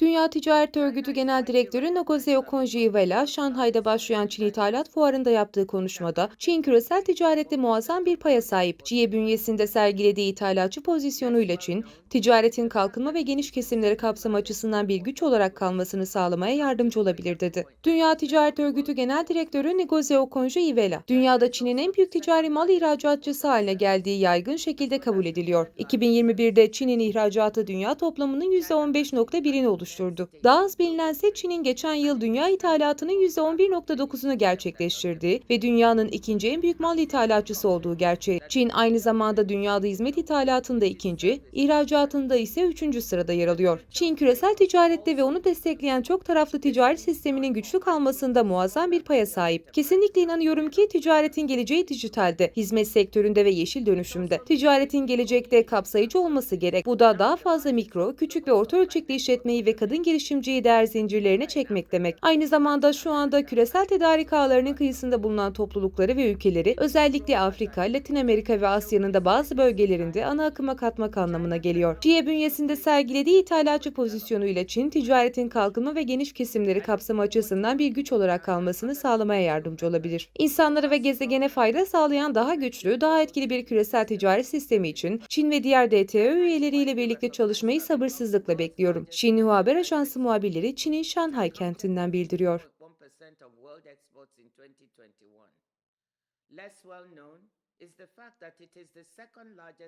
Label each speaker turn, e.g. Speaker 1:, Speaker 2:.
Speaker 1: Dünya Ticaret Örgütü Genel Direktörü Ngozi Okonjo-Iweala, Şanghay'da başlayan Çin İthalat Fuarı'nda yaptığı konuşmada, Çin küresel ticarette muazzam bir paya sahip. CİE bünyesinde sergilediği ithalatçı pozisyonuyla Çin, ticaretin kalkınma ve geniş kesimleri kapsama açısından bir güç olarak kalmasını sağlamaya yardımcı olabilir dedi. Dünya Ticaret Örgütü Genel Direktörü Ngozi Okonjo-Iweala, dünyada Çin'in en büyük ticari mal ihracatçısı haline geldiği yaygın şekilde kabul ediliyor. 2021'de Çin'in ihracatı dünya toplamının %15.1'ini oluşturdu. Daha az bilinense Çin'in geçen yıl dünya ithalatının %11.9'unu gerçekleştirdiği ve dünyanın ikinci en büyük mal ithalatçısı olduğu gerçeği. Çin aynı zamanda dünyada hizmet ithalatında ikinci, ihracatında ise üçüncü sırada yer alıyor. Çin küresel ticarette ve onu destekleyen çok taraflı ticari sisteminin güçlü kalmasında muazzam bir paya sahip. Kesinlikle inanıyorum ki ticaretin geleceği dijitalde, hizmet sektöründe ve yeşil dönüşümde. Ticaretin gelecekte kapsayıcı olması gerek. Bu da daha fazla mikro, küçük ve orta ölçekli işletmeyi ve kadın girişimciyi değer zincirlerine çekmek demek. Aynı zamanda şu anda küresel tedarik ağlarının kıyısında bulunan toplulukları ve ülkeleri özellikle Afrika, Latin Amerika ve Asya'nın da bazı bölgelerinde ana akıma katmak anlamına geliyor. CİE bünyesinde sergilediği ithalatçı pozisyonuyla Çin, ticaretin kalkınma ve geniş kesimleri kapsama açısından bir güç olarak kalmasını sağlamaya yardımcı olabilir. İnsanlara ve gezegene fayda sağlayan daha güçlü, daha etkili bir küresel ticaret sistemi için Çin ve diğer DTO üyeleriyle birlikte çalışmayı sabırsızlıkla bekliyorum. Xinhua Haber Ajansı muhabirleri Çin'in Şanhay kentinden bildiriyor.
Speaker 2: 1% of world exports in 2021. Less well known is the fact that it is the second largest